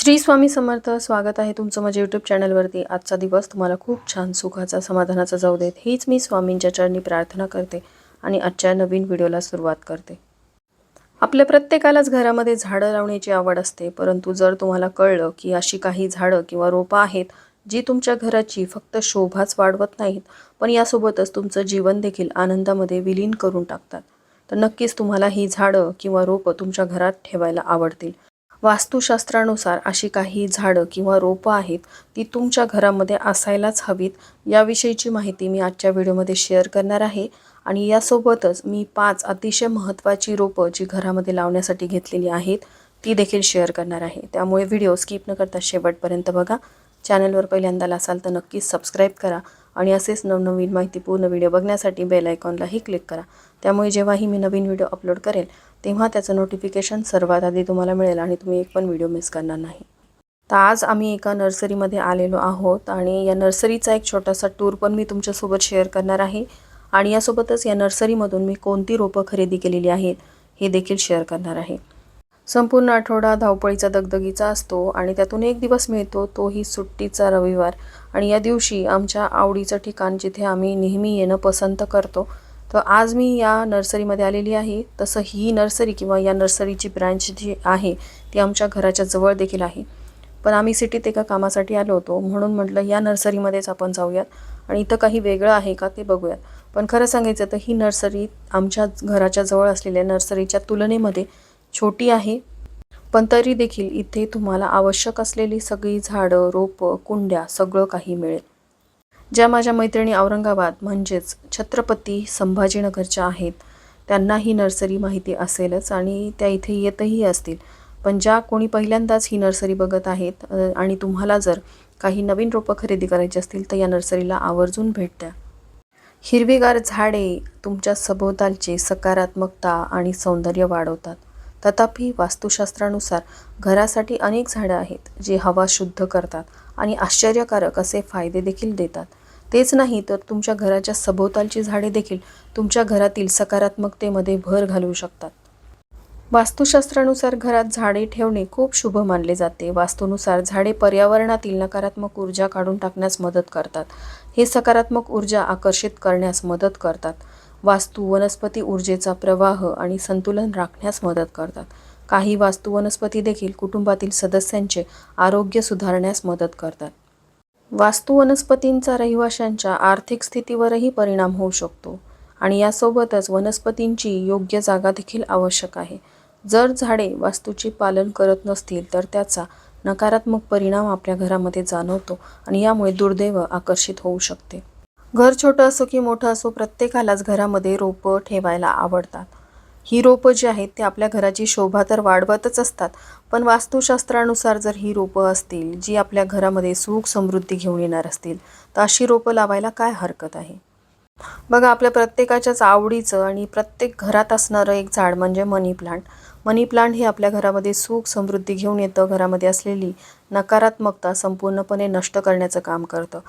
श्री स्वामी समर्थ स्वागत आहे तुमचं माझ्या यूट्यूब चॅनलवरती आजचा दिवस तुम्हाला खूप छान सुखाचा समाधानाचा जाऊ देत. हीच मी स्वामींच्या चरणी प्रार्थना करते आणि आजच्या नवीन व्हिडिओला सुरुवात करते. आपल्या प्रत्येकालाच घरामध्ये झाडं लावण्याची आवड असते परंतु जर तुम्हाला कळलं की अशी काही झाडं किंवा रोपं आहेत जी तुमच्या घराची फक्त शोभाच वाढवत नाहीत पण यासोबतच तुमचं जीवन देखील आनंदामध्ये विलीन करून टाकतात तर नक्कीच तुम्हाला ही झाडं किंवा रोपं तुमच्या घरात ठेवायला आवडतील. वास्तुशास्त्रानुसार अशी काही झाडं किंवा रोपं आहेत ती तुमच्या घरामध्ये असायलाच हवीत. याविषयीची माहिती मी आजच्या व्हिडिओमध्ये शेअर करणार आहे आणि यासोबतच मी पाच अतिशय महत्त्वाची रोपं जी घरामध्ये लावण्यासाठी घेतलेली आहेत ती देखील शेअर करणार आहे. त्यामुळे व्हिडिओ स्किप न करता शेवटपर्यंत बघा. चॅनलवर पहिल्यांदा असाल तर नक्कीच सबस्क्राईब करा आणि असेच नवनवीन माहितीपूर्ण व्हिडिओ बघण्यासाठी बेल आयकॉनलाही क्लिक करा. त्यामुळे जेव्हाही मी नवीन व्हिडिओ अपलोड करेल तेव्हा त्याचं नोटिफिकेशन सर्वात आधी तुम्हाला मिळेल आणि तुम्ही एक पण व्हिडिओ मिस करणार नाही. तर आज आम्ही एका नर्सरीमध्ये आलेलो आहोत आणि या नर्सरीचा एक छोटासा टूर पण मी तुमच्यासोबत शेअर करणार आहे. आणि यासोबतच या नर्सरीमधून मी कोणती रोपं खरेदी केलेली आहेत हे देखील शेअर करणार आहे. संपूर्ण आठवडा धावपळीचा दगदगीचा असतो आणि त्यातून एक दिवस मिळतो तोही सुट्टीचा रविवार. आणि या दिवशी आमच्या आवडीचं ठिकाण जिथे आम्ही नेहमी येणं पसंत करतो तर आज मी या नर्सरीमध्ये आलेली आहे. तसं ही नर्सरी किंवा या नर्सरीची ब्रँच जी आहे ती आमच्या घराच्या जवळ देखील आहे. पण आम्ही सिटीत एका कामासाठी आलो होतो म्हणून म्हटलं या नर्सरीमध्येच आपण जाऊयात आणि इथं काही वेगळं आहे का ते बघूयात. पण खरं सांगायचं तर ही नर्सरी आमच्या घराच्या जवळ असलेल्या नर्सरीच्या तुलनेमध्ये छोटी आहे. पण तरी देखील इथे तुम्हाला आवश्यक असलेली सगळी झाडं रोपं कुंड्या सगळं काही मिळेल. ज्या माझ्या मैत्रिणी औरंगाबाद म्हणजेच छत्रपती संभाजीनगरच्या आहेत त्यांना ही नर्सरी माहिती असेलच आणि त्या इथे येतही असतील. पण ज्या कोणी पहिल्यांदाच ही नर्सरी बघत आहेत आणि तुम्हाला जर काही नवीन रोपं खरेदी करायची असतील तर या नर्सरीला आवर्जून भेट द्या. हिरवीगार झाडे तुमच्या सभोवतालची सकारात्मकता आणि सौंदर्य वाढवतात. तथापि वास्तुशास्त्रानुसार घरासाठी अनेक झाडं आहेत जी हवा शुद्ध करतात आणि आश्चर्यकारक असे फायदे देखील देतात. तेच नाही तर तुमच्या घराच्या सभोवतालची झाडे देखील तुमच्या घरातील सकारात्मकतेमध्ये भर घालू शकतात. वास्तुशास्त्रानुसार घरात झाडे ठेवणे खूप शुभ मानले जाते. वास्तूनुसार झाडे पर्यावरणातील नकारात्मक ऊर्जा काढून टाकण्यास मदत करतात. हे सकारात्मक ऊर्जा आकर्षित करण्यास मदत करतात. वास्तू वनस्पती ऊर्जेचा प्रवाह आणि संतुलन राखण्यास मदत करतात. काही वास्तू वनस्पती देखील कुटुंबातील सदस्यांचे आरोग्य सुधारण्यास मदत करतात. वास्तू वनस्पतींचा रहिवाशांच्या आर्थिक स्थितीवरही परिणाम होऊ शकतो आणि यासोबतच वनस्पतींची योग्य जागा देखील आवश्यक आहे. जर झाडे वास्तूचे पालन करत नसतील तर त्याचा नकारात्मक परिणाम आपल्या घरामध्ये जाणवतो आणि यामुळे दुर्दैव आकर्षित होऊ शकते. घर छोटं असो की मोठं असो प्रत्येकालाच घरामध्ये रोपं ठेवायला आवडतात. ही रोपं जी आहेत ते आपल्या घराची शोभा तर वाढवतच असतात पण वास्तुशास्त्रानुसार जर ही रोपं असतील जी आपल्या घरामध्ये सुख समृद्धी घेऊन येणार असतील तर अशी रोपं लावायला काय हरकत आहे? बघा आपल्या प्रत्येकाच्याच आवडीचं आणि प्रत्येक घरात असणारं एक झाड म्हणजे मनी प्लांट. मनी प्लांट हे आपल्या घरामध्ये सुख समृद्धी घेऊन येतं घरामध्ये असलेली नकारात्मकता संपूर्णपणे नष्ट करण्याचं काम करतं.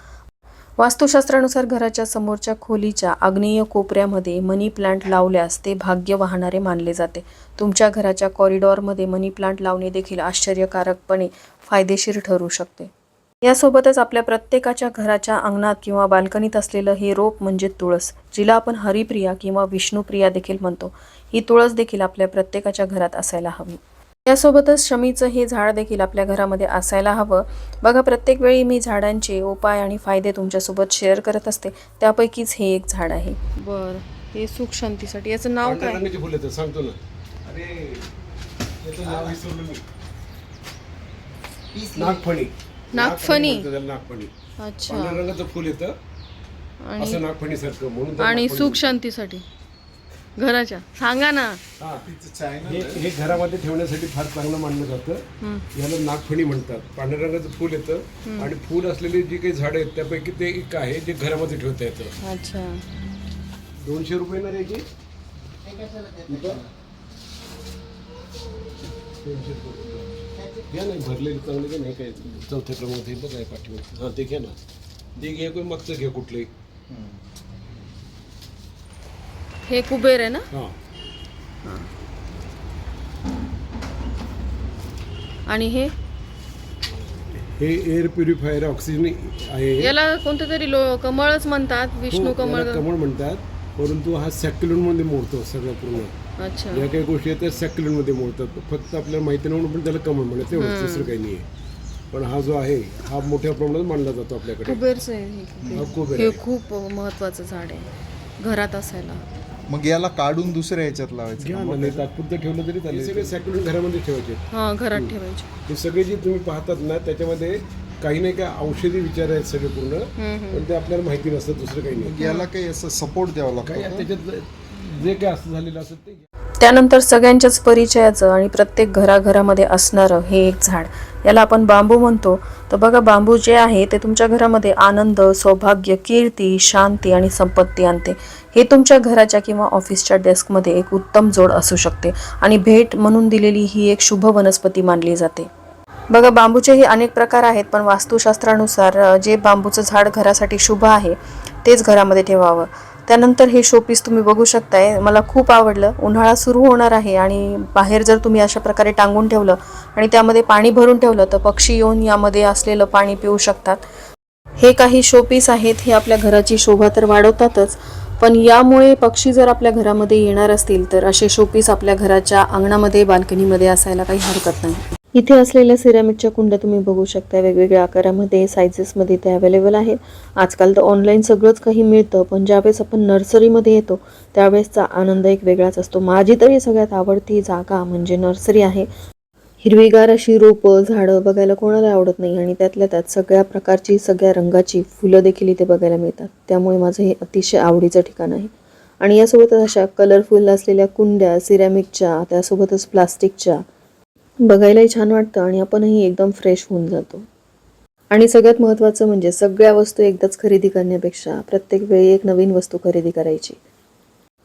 वास्तुशास्त्रानुसार घराच्या समोरच्या खोलीच्या आग्नेय कोपऱ्यामध्ये मनी प्लांट लावल्यास ते भाग्य वाहणारे मानले जाते. तुमच्या घराच्या कॉरिडॉरमध्ये मनी प्लांट लावणे देखील आश्चर्यकारकपणे फायदेशीर ठरू शकते. यासोबतच आपल्या प्रत्येकाच्या घराच्या अंगणात किंवा बाल्कनीत असलेलं हे रोप म्हणजे तुळस जिला आपण हरिप्रिया किंवा विष्णुप्रिया देखील म्हणतो. ही तुळस देखील आपल्या प्रत्येकाच्या घरात असायला हवी. यासोबतच शमीचं हे झाड देखील आपल्या घरामध्ये असायला हवं. बघा प्रत्येक वेळी मी झाडांचे उपाय आणि फायदे तुमच्यासोबत शेअर करत असते. त्यापैकीच हे एक झाड आहे. बर हे सुख शांतीसाठी. याचं नाव काय? रंगाची फुलं येतात सांगतो ना. अरे याचं नाव विसरलो मी. नागफणी. नागफणी? अच्छा. रंगाचं फुल येतं. आणि असं नागफणी सारखं म्हणून आणि सुख. शांतीसाठी. घराच्या. सांगा ना. हा हे हे घरामध्ये ठेवण्यासाठी फार चांगलं मानलं जातं. याला नागफणी म्हणतात. पांढऱ्या रंगाचं फुल येतं. आणि फुल असलेली जी काही झाडं आहेत त्यापैकी ते एक आहे जे घरामध्ये ठेवता येतं. अच्छा. दोनशे रुपये ना इथं? दोनशे रुपये. घ्या नाही भरलेली चांगली घ्या नाही काय चौथ्या क्रमांक हे बघा पाठीवर हां ते घ्या ना. ते घ्या कोण मागचं घ्या कुठलंही. हे कुबेर आहे ना? हां. आणि हे? हे एअर प्युरिफायर ऑक्सिजन आहे. याला कोणतं तरी लो कमळच म्हणतात विष्णू हो, कमळ याला कमळ. म्हणतात. परंतु हा सॅक्युलनमध्ये मोडतो सगळं पूर्ण. अच्छा. ज्या काही गोष्टी आहेत त्या सॅक्युलनमध्ये मोडतात. फक्त आपल्याला माहिती नाही म्हणून पण त्याला कमळ म्हणत तेवढं दुसरं काही नाही आहे पण हा जो आहे हा मोठ्या प्रमाणात मांडला जातो आपल्याकडे. कुबेरचं आहे हे. हा कुबेर हे आहे. खूप महत्वाचं झाड आहे. घरात असायला. मग याला काढून दुसऱ्या ह्याच्यात लावायचं. घ्या ना, नाही तात्पुरतं ठेवलं तरी चालेल. सगळे सॅक्युलन घरामध्ये ठेवायचे. हा घरात ठेवायचे. हे सगळे जे तुम्ही पाहतात ना त्याच्यामध्ये काही नाही काही औषधी विचार आहेत सगळे पूर्ण. पण ते आपल्याला माहिती नसतं दुसरं काही नाही. याला काही असं सपोर्ट द्यावा लागतो काही का? त्याच्यात जे काही असं झालेलं असेल ते घ्या. त्यानंतर सगळ्यांच्याच परिचयाचं आणि प्रत्येक घराघरामध्ये असणारं हे एक झाड. याला आपण बांबू म्हणतो. तर बघा बांबू जे आहे ते तुमच्या घरामध्ये आनंद सौभाग्य कीर्ती शांती आणि संपत्ती आणते. हे तुमच्या घराच्या किंवा ऑफिसच्या डेस्कमध्ये एक उत्तम जोड असू शकते आणि भेट म्हणून दिलेली ही एक शुभ वनस्पती मानली जाते. बघा बांबूचेही अनेक प्रकार आहेत पण वास्तुशास्त्रानुसार जे बांबूचं झाड घरासाठी शुभ आहे तेच घरामध्ये ठेवावं. त्यानंतर हे शोपीस तुम्ही बघू शकताय. मला खूप आवडलं. उन्हाळा सुरू होणार आहे आणि बाहेर जर तुम्ही अशा प्रकारे टांगून ठेवलं आणि त्यामध्ये पाणी भरून ठेवलं तर पक्षी येऊन यामध्ये असलेलं पाणी पिऊ शकतात. हे काही शोपीस आहेत. हे आपल्या घराची शोभा तर वाढवतातच पण यामुळे पक्षी जर आपल्या घरामध्ये येणार असतील तर असे शोपीस आपल्या घराच्या अंगणामध्ये बाल्कनीमध्ये असायला काही हरकत नाही. इथे असलेल्या सिरॅमिकच्या कुंड्या तुम्ही बघू शकता. वेगवेगळ्या आकारामध्ये सायझेसमध्ये ते अवेलेबल आहेत. आजकाल तर ऑनलाईन सगळंच काही मिळतं पण ज्यावेळेस आपण नर्सरीमध्ये येतो त्यावेळेसचा आनंद एक वेगळाच असतो. माझी तरी सगळ्यात आवडती जागा म्हणजे नर्सरी आहे. हिरवीगार अशी रोपं झाडं बघायला कोणाला आवडत नाही आणि त्यातल्या त्यात सगळ्या प्रकारची सगळ्या रंगाची फुलं देखील इथे बघायला मिळतात. त्यामुळे माझं हे अतिशय आवडीचं ठिकाण आहे. आणि यासोबतच अशा कलरफुल असलेल्या कुंड्या सिरॅमिकच्या त्यासोबतच प्लास्टिकच्या बघायलाही छान वाटतं आणि आपणही एकदम फ्रेश होऊन जातो. आणि सगळ्यात महत्त्वाचं म्हणजे सगळ्या वस्तू एकदाच खरेदी करण्यापेक्षा प्रत्येक वेळी एक नवीन वस्तू खरेदी करायची.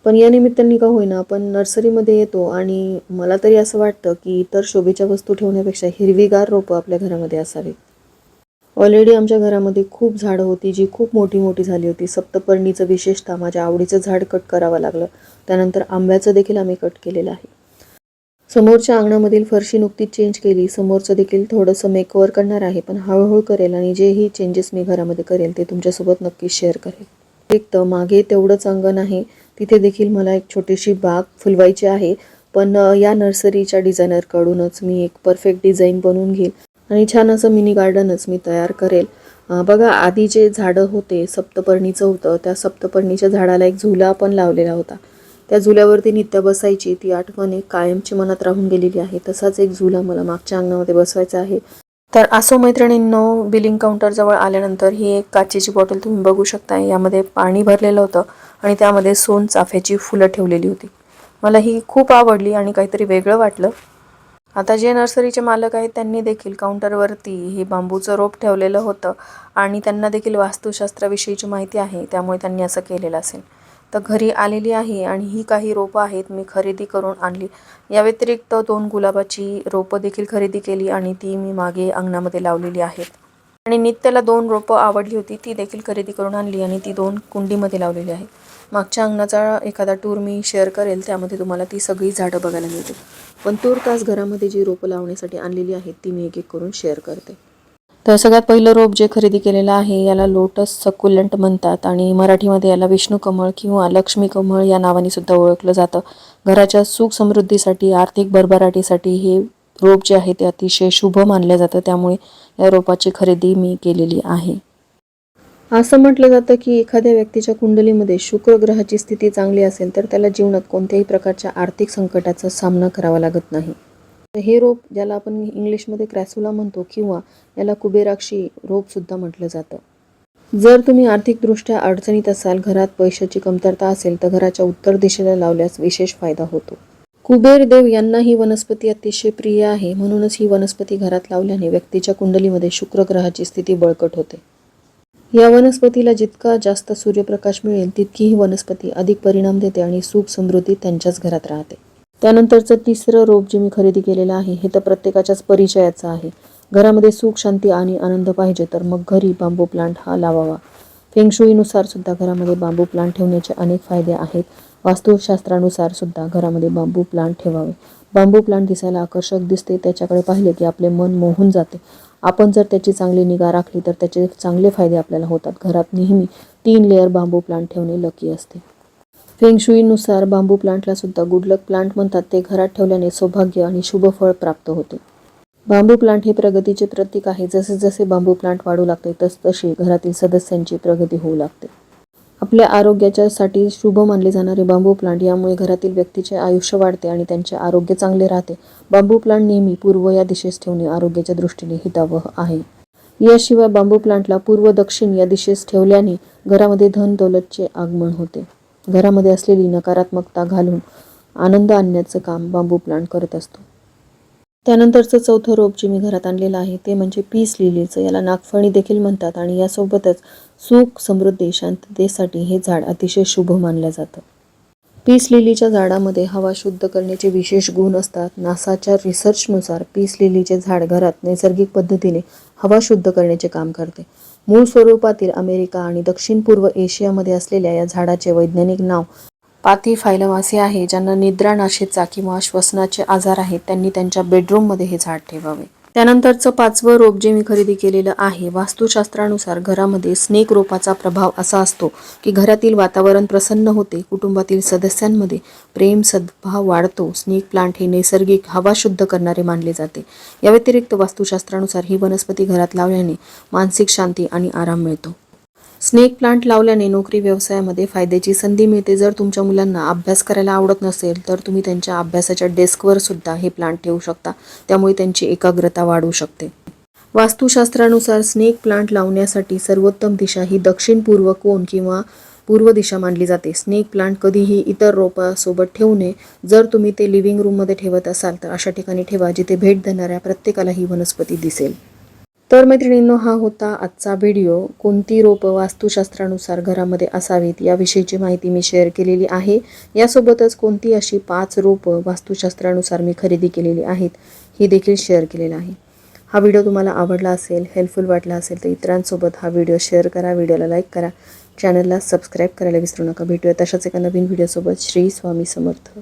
पण या निमित्ताने का होईना आपण नर्सरीमध्ये येतो आणि मला तरी असं वाटतं की इतर शोभेच्या वस्तू ठेवण्यापेक्षा हिरवीगार रोपं आपल्या घरामध्ये असावीत ऑलरेडी आमच्या घरामध्ये खूप झाडं होती जी खूप मोठी मोठी झाली होती. सप्तपर्णीचं विशेषतः माझ्या आवडीचं झाड कट करावं लागलं. त्यानंतर आंब्याचं देखील आम्ही कट केलेलं आहे. समोरच्या अंगणामधील फरशी नुकतीच चेंज केली. समोरचं देखील थोडंसं मेकओवर करणार आहे पण हळूहळू करेल आणि जेही चेंजेस मी घरामध्ये करेल ते तुमच्यासोबत नक्कीच शेअर करेल. एक मागे तेवढंच अंगण आहे. तिथे देखील मला एक छोटीशी बाग फुलवायची आहे. पण या नर्सरीच्या डिझायनरकडूनच मी एक परफेक्ट डिझाईन बनवून घेईल आणि छान असं मिनी गार्डनच मी तयार करेल. बघा आधी जे झाडं होते सप्तपर्णीचं होतं. त्या सप्तपर्णीच्या झाडाला एक झुला पण लावलेला होता. त्या झुल्यावरती नित्य बसायची. ती आठवण एक कायमची मनात राहून गेलेली आहे. तसाच एक झुला मला मागच्या अंगणामध्ये बसवायचा आहे. तर असो मैत्रिणींनो बिलिंग काउंटरजवळ आल्यानंतर ही एक काचेची बॉटल तुम्ही बघू शकता यामध्ये पाणी भरलेलं होतं आणि त्यामध्ये सोन चाफ्याची फुलं ठेवलेली होती. मला ही खूप आवडली आणि काहीतरी वेगळं वाटलं. आता जे नर्सरीचे मालक आहेत त्यांनी देखील काउंटरवरती हे बांबूचं रोप ठेवलेलं होतं आणि त्यांना देखील वास्तुशास्त्राविषयीची माहिती आहे. त्यामुळे त्यांनी असं केलेलं असेल. तर घरी आलेली आहे आणि ही काही रोपं आहेत मी खरेदी करून आणली. या व्यतिरिक्त दोन गुलाबाची रोपं देखील खरेदी केली आणि ती मी मागे अंगणामध्ये लावलेली आहेत. आणि नित्याला दोन रोपं आवडली होती ती देखील खरेदी करून आणली आणि ती दोन कुंडीमध्ये लावलेली आहेत. मागच्या अंगणाचा एखादा टूर मी शेअर करेल त्यामध्ये तुम्हाला ती सगळी झाडं बघायला मिळतील. पण तूर तास घरामध्ये जी रोपं लावण्यासाठी आणलेली आहेत ती मी एक एक करून शेअर करते. तर सगळ्यात पहिलं रोप जे खरेदी केलेलं आहे याला लोटस सकुलंट म्हणतात. आणि मराठीमध्ये याला विष्णू कमळ किंवा लक्ष्मी कमळ या नावाने सुद्धा ओळखलं जातं. घराच्या सुख समृद्धीसाठी आर्थिक भरभराटीसाठी हे रोप जे आहे ते अतिशय शुभ मानलं जातं. त्यामुळे या रोपाची खरेदी मी केलेली आहे. असं म्हटलं जातं की एखाद्या व्यक्तीच्या कुंडलीमध्ये शुक्र ग्रहाची स्थिती चांगली असेल तर त्याला जीवनात कोणत्याही प्रकारच्या आर्थिक संकटाचा सामना करावा लागत नाही. तर हे रोप ज्याला आपण इंग्लिशमध्ये क्रॅसुला म्हणतो किंवा याला कुबेराक्षी रोपसुद्धा म्हटलं जातं. जर तुम्ही आर्थिकदृष्ट्या अडचणीत असाल घरात पैशाची कमतरता असेल तर घराच्या उत्तर दिशेला लावल्यास विशेष फायदा होतो. कुबेर देव यांना ही वनस्पती अतिशय प्रिय आहे म्हणूनच ही वनस्पती घरात लावल्याने व्यक्तीच्या कुंडलीमध्ये शुक्र ग्रहाची स्थिती बळकट होते. या वनस्पतीला जितका जास्त सूर्यप्रकाश मिळेल तितकी ही वनस्पती अधिक परिणाम देते आणि सुख समृद्धी त्यांच्याच घरात राहते. त्यानंतरचं तिसरं रोप जे मी खरेदी केलेलं आहे हे तर प्रत्येकाच्याच परिचयाचं आहे. घरामध्ये सुख शांती आणि आनंद पाहिजे तर मग घरी बांबू प्लांट हा लावावा. फेंगशुईनुसार सुद्धा घरामध्ये बांबू प्लांट ठेवण्याचे अनेक फायदे आहेत. वास्तुशास्त्रानुसार सुद्धा घरामध्ये बांबू प्लांट ठेवावे. बांबू प्लांट दिसायला आकर्षक दिसते. त्याच्याकडे पाहिले की आपले मन मोहून जाते. आपण जर त्याची चांगली निगा राखली तर त्याचे चांगले फायदे आपल्याला होतात. घरात नेहमी तीन लेअर बांबू प्लांट ठेवणे लकी असते. फेंगशुईनुसार बांबू प्लांटला सुद्धा गुडलक प्लांट म्हणतात ते घरात ठेवल्याने सौभाग्य आणि शुभ फळ प्राप्त होते. बांबू प्लांट हे प्रगतीचे प्रतीक आहे. जसे जसे बांबू प्लांट वाढू लागते तसतशी घरातील सदस्यांची प्रगती होऊ लागते. आपल्या आरोग्याच्यासाठी शुभ मानले जाणारे बांबू प्लांट यामुळे घरातील व्यक्तीचे आयुष्य वाढते आणि त्यांचे आरोग्य चांगले राहते. बांबू प्लांट नेहमी पूर्व या दिशेस ठेवणे आरोग्याच्या दृष्टीने हितावह आहे. याशिवाय बांबू प्लांटला पूर्व दक्षिण या दिशेस ठेवल्याने घरामध्ये धन दौलतचे आगमन होते. घरामध्ये असलेली नकारात्मकता घालून आनंद आणण्याचं काम बांबू प्लांट करत असतो. त्यानंतरचं चौथं रोप जे मी घरात आणलेलं आहे ते म्हणजे पीस लिलीचं. याला नागफणी देखील म्हणतात आणि यासोबतच सुख समृद्धी शांततेसाठी हे झाड अतिशय शुभ मानलं जातं. पीस लिलीच्या झाडामध्ये हवा शुद्ध करण्याचे विशेष गुण असतात. नासाच्या रिसर्चनुसार पीस लिलीचे झाड घरात नैसर्गिक पद्धतीने हवा शुद्ध करण्याचे काम करते. मूळ स्वरूपातील अमेरिका आणि दक्षिण पूर्व एशियामध्ये असलेल्या या झाडाचे वैज्ञानिक नाव पाथीफायलम असे आहे ज्यांना निद्रानाशेचा किंवा श्वसनाचे आजार आहेत त्यांनी त्यांच्या बेडरूममध्ये हे झाड ठेवावे. त्यानंतरचं पाचवं रोप जे मी खरेदी केलेलं आहे वास्तुशास्त्रानुसार घरामध्ये स्नेक रोपाचा प्रभाव असा असतो की घरातील वातावरण प्रसन्न होते कुटुंबातील सदस्यांमध्ये प्रेम सद्भाव वाढतो. स्नेक प्लांट हे नैसर्गिक हवा शुद्ध करणारे मानले जाते. या व्यतिरिक्त वास्तुशास्त्रानुसार ही वनस्पती घरात लावल्याने मानसिक शांती आणि आराम मिळतो. स्नेक प्लांट लावल्याने नोकरी व्यवसायामध्ये फायद्याची संधी मिळते. जर तुमच्या मुलांना अभ्यास करायला आवडत नसेल तर तुम्ही त्यांच्या अभ्यासाच्या डेस्कवर सुद्धा हे प्लांट ठेवू शकता. त्यामुळे त्यांची एकाग्रता वाढू शकते. वास्तुशास्त्रानुसार स्नेक प्लांट लावण्यासाठी सर्वोत्तम दिशा ही दक्षिण पूर्व कोण किंवा पूर्व दिशा मानली जाते. स्नेक प्लांट कधीही इतर रोपासोबत ठेवू नये. जर तुम्ही ते लिव्हिंग रूममध्ये ठेवत असाल तर अशा ठिकाणी ठेवा जिथे भेट देणाऱ्या प्रत्येकाला ही वनस्पती दिसेल. तर मैत्रिणींनो हा होता आजचा व्हिडिओ. कोणती रोपं वास्तुशास्त्रानुसार घरामध्ये असावीत याविषयीची माहिती मी शेअर केलेली आहे. यासोबतच कोणती अशी पाच रोपं वास्तुशास्त्रानुसार मी खरेदी केलेली आहेत ही देखील शेअर केलेलं आहे. हा व्हिडिओ तुम्हाला आवडला असेल हेल्पफुल वाटला असेल तर इतरांसोबत हा व्हिडिओ शेअर करा व्हिडिओला लाईक करा. चॅनलला सबस्क्राईब करायला विसरू नका. भेटूया तशाच एका नवीन व्हिडिओसोबत. श्री स्वामी समर्थ.